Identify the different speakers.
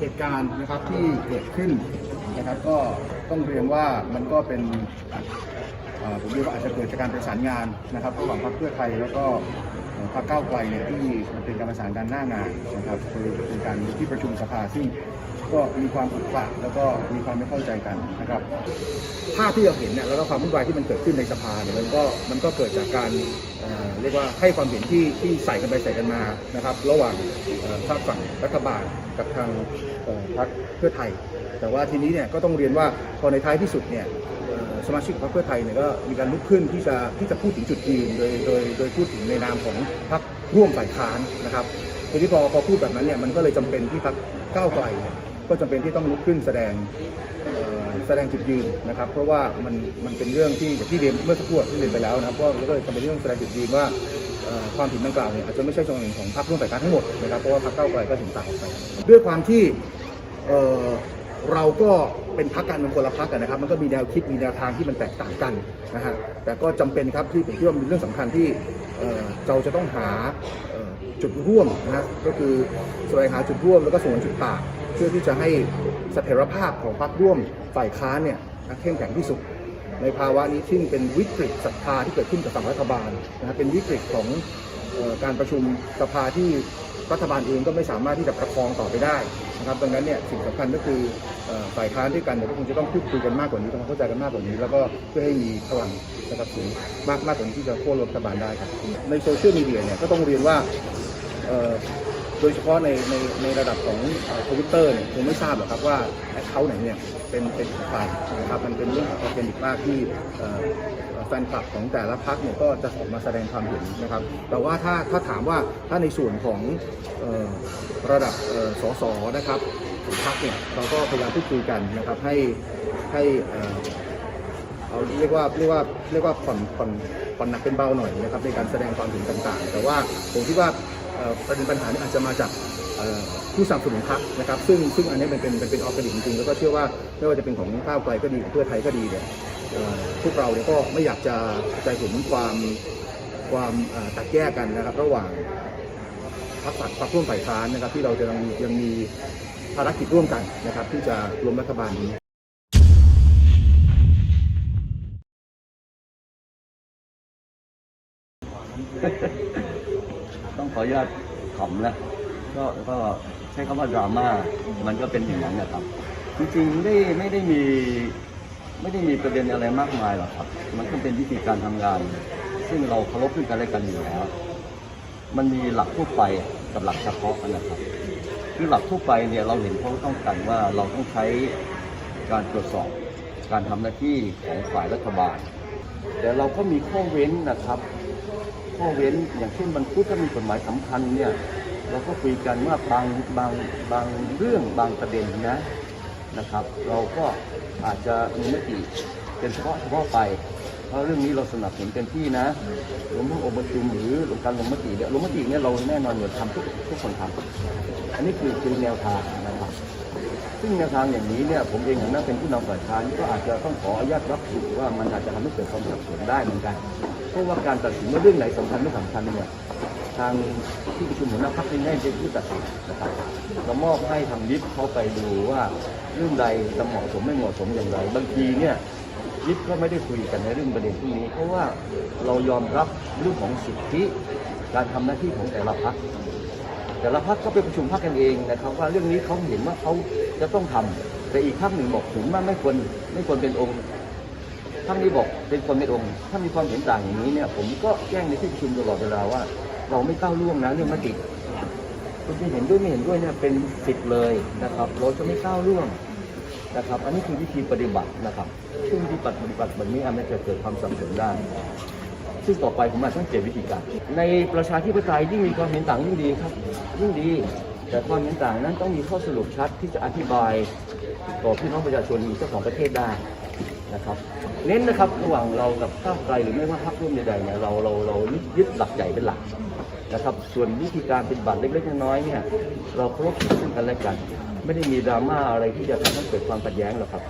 Speaker 1: เหตุการณ์นะครับที่เกิดขึ้นนะครับก็ต้องเรียนว่ามันก็เป็นผมเรียกว่าอาจจะเกิดจากการประสานงานนะครับระหว่างพรรคเพื่อไทยแล้วก็พรรคก้าวไกลเนี่ยที่มันเป็นการประสานกันหน้างานนะครับคือเป็นการที่ประชุมสภาซึ่ง ก็มีความขรุขระแล้วก็มีความไม่เข้าใจกันนะครับภาพที่เราเห็นเนี่ยแล้วก็ความวุ่นวายที่มันเกิดขึ้นในสภาเนี่ยมันก็มันก็เกิดจากการเอ่อเรียกว่าให้ความเห็นที่ที่ใส่กันไปใส่กันมานะครับ ระหว่างเอ่อภาคฝั่งรัฐบาลกับทางเอ่อพรรคเพื่อไทย แต่ว่าทีนี้เนี่ยก็ต้องเรียนว่าพอในท้ายที่สุดเนี่ย สมาชิกพรรคเพื่อไทยเนี่ยก็มีการลุกขึ้นที่จะที่จะพูดถึงจุดยืนโดยโดยโดยพูดถึงในนามของพรรคร่วมฝ่ายค้านนะครับทีนี้พอพอพูดแบบนั้นเนี่ยมันก็เลยจำเป็นที่พรรคก้าวไกลเนี่ย ก็จำเป็นที่ต้องลุกขึ้นแสดงแสดงจุดยืนนะครับ เพราะว่ามันมันเป็นเรื่องที่ที่เรียนเมื่อสักครู่ที่เรียนไปแล้วนะครับก็เลยจำเป็นที่องแสดงจุดยืนว่าความผิดดังกล่าวเนี่ยอาจจะไม่ใช่ความผิดของพรรคร่วมฝ่ายค้านทั้งหมดนะครับเพราะว่าพรรคเก้าไกลก็เห็นต่างออกไปด้วยความที่เราก็เป็นพรรคการเมืองคนละพรรคกันนะครับ มันก็มีแนวคิดมีแนวทางที่มันแตกต่างกันนะฮะแต่ก็จำเป็นครับที่ผมคิดว่าเป็นเรื่องสำคัญที่เราจะต้องหาจุดร่วมนะก็คือแสวงหาจุดร่วมแล้วก็สงวนจุดต่าง พื่อที่จะให้เสถียรภาพของพรรคร่วมฝ่ายค้านเนี่ยเข้มแข็งที่สุด ในภาวะนี้ซึ่งเป็นวิกฤตศรัทธาที่เกิดขึ้นกับฝั่งรัฐบาลนะครับเป็นวิกฤตของออการประชุมสภาที่รัฐบาลเองก็ไม่สามารถที่จะประคองต่อไปได้นะครับดังนั้นเนี่ยสิ่งสำคัญก็คือฝ่ายค้านด้วยกันเนี่ยก็คงจะต้องพูดคุยกันมากกว่านี้ทำความเข้าใจกันมากกว่านี้ แล้วก็เพื่อให้มีพลังนะครับสูงมากมากกว่านี้ที่จะโค่นรัฐบาลได้ครับในโซเชียลมีเดียเนี่ยก็ต้องเรียนว่า โดยเฉพาะในในในระดับของทวิตเตอร์เนี่ยคงไม่ทราบหรอกครับว่าแอคเคาท์ไหนเนี่ยเป็นเป็นของใครนะครับมันเป็นเรื่องของออร์แกนิกมากที่แฟนคลับของแต่ละพักเนี่ยก็จะออกมาแสดงความเห็นนะครับ แต่ว่าถ้าถ้าถามว่าถ้าในส่วนของออระดับสสนะครับของพักเนี่ยเราก็พยายามพูดคุยกันนะครับให้ให้เอาเรียกว่าเรียกว่าเรียกว่าผ่อนผ่อนผ่อนหนักเป็นเบาหน่อยนะครับในการแสดงความเห็นต่างๆ แต่ว่าผมคิดว่า ประเด็นปัญหานี้อาจจะมาจากผู้สนับสนุนพรรคนะครับ ซึ่งซึ่งอันนี้มันเป็นเป็นออร์แกนิกจริงๆแล้วก็เชื่อว่าไม่ว่าจะเป็นของก้าวไกลก็ดีของเพื่อไทยก็ดีเนี่ยพวกเราเนี่ยก็ไม่อยากจะจะเห็นความความแตัดแยกกันนะครับ ระหว่างพรรคฝ่ายพรรคร่วมฝ่ายค้านนะครับ ที่เราจะยังยังมีภารกิจร่วมกันนะครับ ที่จะรวมรัฐบาลนี้
Speaker 2: ขออนุญาตขำนะก็ก็ใช้คำว่าดราม่ามันก็เป็นอย่างนั้นนะครับ จริงๆไม่ได้ไม่ได้มีไม่ได้มีประเด็นอะไรมากมายหรอกครับ มันก็เป็นวิธีการทำงาน ซึ่งเราเคารพซึ่งกันและกันอยู่แล้ว มันมีหลักทั่วไปกับหลักเฉพาะนะครับ คือหลักทั่วไปเนี่ยเราเห็นเขาต้องกันว่าเราต้องใช้การตรวจสอบการทำหน้าที่ของฝ่ายรัฐบาล แต่เราก็มีข้อเว้นนะครับ ข้อเว้น อย่างเช่นบรรทุกถ้ามีกฎหมายสำคัญเนี่ยเราก็คุยกันว่าบางบางบางเรื่องบางประเด็นนะนะครับ เราก็อาจจะมีมติเป็นเฉพาะเฉพาะไป เพราะเรื่องนี้เราสนับสนุนเต็มที่นะรวมทั้งองค์ประชุมหรือการลงมติเนี่ยลงมติเนี่ยเราแน่นอนอยู่ทำทุกทุกคนทำอันนี้คือคือแนวทางนะครับ ซึ่งแนวทางอย่างนี้เนี่ยผมเองอย่านั้นเป็นผู้นำฝ่ายค้านก็อาจจะต้องขออนุญาตรับผิดว่ามันอาจจะทำให้เกิดความสับสนได้เหมือนกัน เพราะว่าการตัดสินว่าเรื่องไหนสำคัญไม่สำคัญเนี่ยทางที่ประชุมหัวหน้าพรรคเป็นได้เป็นผู้ตัดสินนะครับเรามอบให้ทางยิปเขาไปดูว่าเรื่องใดจะเหมาะสมไม่เหมาะสมอย่างไร บางทีเนี่ยยิปก็ไม่ได้คุยกันในเรื่องประเด็นพวกนี้ เพราะว่าเรายอมรับเรื่องของสิทธิ การทำหน้าที่ของแต่ละพรรค แต่ละพักก็ไปประชุมพักกันเองนะครับว่าเรื่องนี้เขาเห็นว่าเขาจะต้องทำแต่อีกพักหนึ่งบอกถึงว่าไม่ควรไม่ควรเป็นองค์พักนี้บอกเป็นคนเป็นองค์ถ้ามีความเห็นต่างอย่างนี้เนี่ย ผมก็แจ้งในที่ประชุมตลอดเวลาว่า เราไม่ก้าวล่วงนะเรื่องมติคุณจะเห็นด้วยไม่เห็นด้วยเนี่ยเป็นสิทธิ์เลยนะครับเราจะไม่ก้าวล่วงนะครับ อันนี้คือวิธีปฏิบัตินะครับซึ่งวิธีปฏิบัติแบบนี้อาจจะเกิดความสับสนได้ ซึ่งต่อไปผมอาจต้องเปลี่ยนวิธีการ ในประชาธิปไตยยิ่งมีความเห็นต่างยิ่งดีครับยิ่งดี แต่ความเห็นต่างนั้นต้องมีข้อสรุปชัดที่จะอธิบายต่อพี่น้องประชาชนเจ้าของประเทศได้นะครับเน้นนะครับระหว่างเรากับก้าวไกลหรือไม่ว่าพรรคร่วมใดๆเนี่ยเราเราเรายึดหลักใหญ่เป็นหลักนะครับ ส่วนวิธีการเป็นบัตรเล็กๆน้อยๆเนี่ยเราเคารพซึ่งกันและกัน ไม่ได้มีดราม่าอะไรที่จะทำให้เกิดความขัดแย้งหรอกครับ